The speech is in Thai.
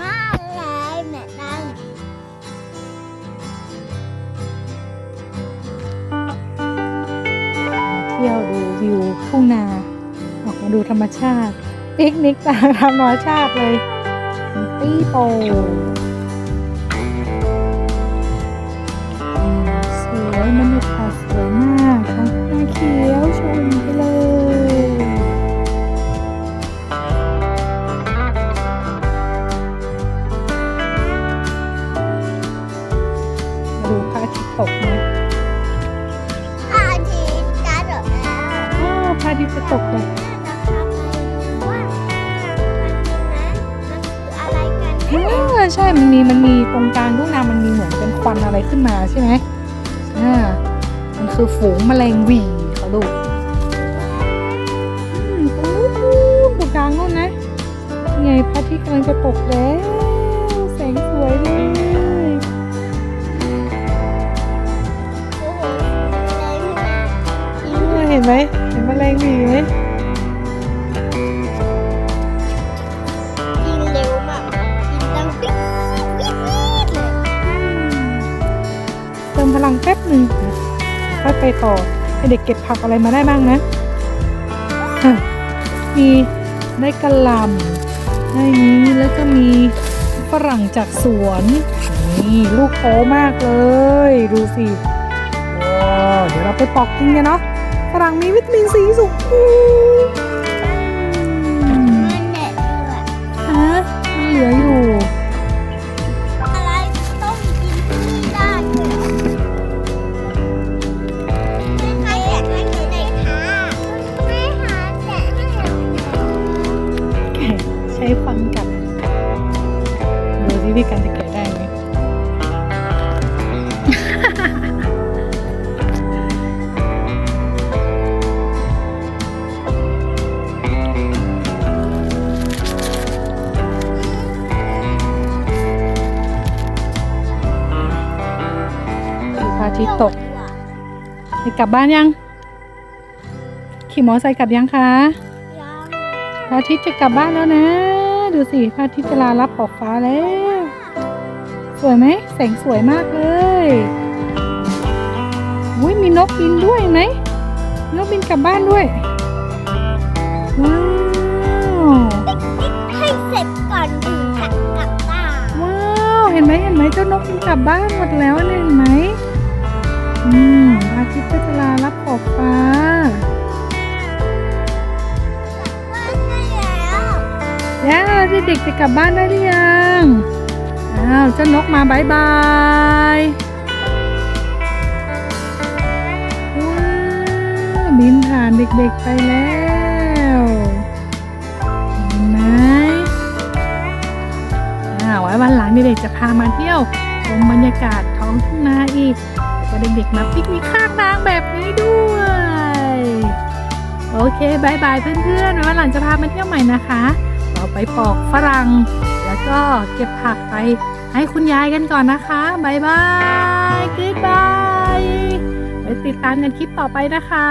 มากเลยแม่นั่งเที่ยวดูวิวทุ่งนาออกมาดูธรรมชาติปิกนิกตามธรรมชาติเลยปีโปสวยบรรยากาศสวยมากท้องฟ้าเขียว ตย์ตกนะอาทิตย์จะจบแล้วอ้าวพระอาทิตย์จะตกเลยนะคะไปดูว่ามันคืออะไรกันเออใช่มันมีมันมีตรงกลางทุ่งนามันมีเหมือนเป็นควันอะไรขึ้นมาใช่ไหมอ่ามันคือฝูงแมลงวีเขาลูกอืมตรงนู้นตรงกลางนู่นนะไงพระอาทิตย์กำลังจะตกแล้ว ติมพลังแป๊บหนึ่งค่อยไปต่อให้เด็กเก็บผักอะไรมาได้บ้างนะมีได้กระหลำได้นี้แล้วก็มีฝรั่งจากสวนนี่ลูกโตมากเลย ดูสิเดี๋ยวเราไปปอกกินกันเนาะฝรั่งมีวิตามินซีสูง ดูที่พี่กันจะแกะได้ไหมดูพระอาทิตย์ตกจะกลับบ้านยัง ขี่มอไซค์กลับยังคะยังพระอาทิตย์จะกลับบ้านแล้วนะ ดูสิพระอาทิตย์จะลารับขอบฟ้าแล้ว สวยไหมแสงสวยมากเลยอุ้ยมีนกบินด้วยเห็นไหมนกบินกลับบ้านด้วยว้าวให้เสร็จก่อนถึงจะกลับบ้านว้าวเห็นไหมเห็นไหมเจ้านกบินกลับบ้านหมดแล้วเนี่ยเห็นไหมอืมพระอาทิตย์ก็จะลารับขอบฟ้าบ้านได้แล้วย่าเด็กๆจะกลับบ้านได้หรือยัง อ้าวเจ้านกมาบายบายว้าบินผ่านเด็กๆไปแล้วเห็นไหมอ่าไว้วันหลังเด็กๆจะพามาเที่ยวชมบรรยากาศท้องทุ่งนาอีกก็เด็กๆมาปิกนิกข้างทางแบบนี้ด้วย โอเคบายบายเพื่อนๆไว้วันหลังจะพามาเที่ยวใหม่นะคะ เอาไปปอกฝรั่ง แล้วก็เก็บผักไปให้คุณยายกันก่อนนะคะบายบายกูดบายไปติดตามกันคลิปต่อไปนะคะ